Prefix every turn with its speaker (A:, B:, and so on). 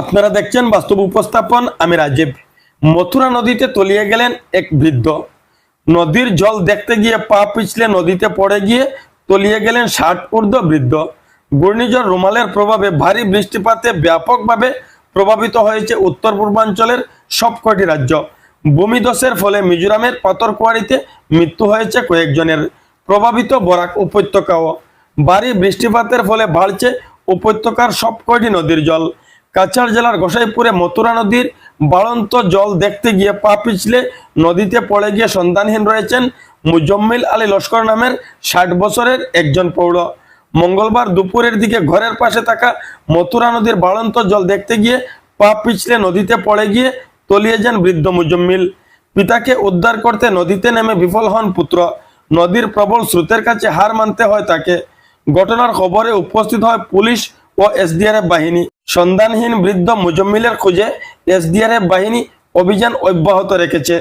A: আপনারা দেখছেন বাস্তব উপস্থাপন। আমি রাজীব। মথুরা নদীতে তলিয়ে গেলেন এক বৃদ্ধ। নদীর জল দেখতে গিয়ে পা পিছলে নদীতে পড়ে গিয়ে তলিয়ে গেলেন ষাট ঊর্ধ্ব বৃদ্ধ। ঘূর্ণিঝড় রুমালের প্রভাবে ভারী বৃষ্টিপাতে ব্যাপকভাবে প্রভাবিত হয়েছে উত্তর পূর্বাঞ্চলের সবকটি রাজ্য। ভূমিধসের ফলে মিজোরামের পাথরকুয়ারিতে মৃত্যু হয়েছে কয়েকজনের। প্রভাবিত বরাক উপত্যকাও। ভারী বৃষ্টিপাতের ফলে বাড়ছে উপত্যকার সবকটি নদীর জল। কাছাড় জেলার গোসাইপুরে মথুরা নদীর বাড়ন্ত জল দেখতে গিয়ে পা পিছলে নদীতে পড়ে গিয়ে সন্ধানহীন রয়েছেন মুজম্মিল আলী লস্কর নামের ষাট বছরের একজন প্রৌঢ় মঙ্গলবার দুপুরের দিকে ঘরের পাশে থাকা মথুরা নদীর বাড়ন্ত জল দেখতে গিয়ে পা পিছলে নদীতে পড়ে গিয়ে তলিয়ে যান বৃদ্ধ মুজম্মিল। পিতাকে উদ্ধার করতে নদীতে নেমে বিফল হন পুত্র। নদীর প্রবল স্রোতের কাছে হার মানতে হয় তাকে। ঘটনার খবরে উপস্থিত হয় পুলিশ ও এসডিআরএফ বাহিনী। সন্ধানহীন বৃদ্ধ মুজম্মিলের খুঁজে এসডিআরএফ বাহিনী অভিযান অব্যাহত রেখেছে।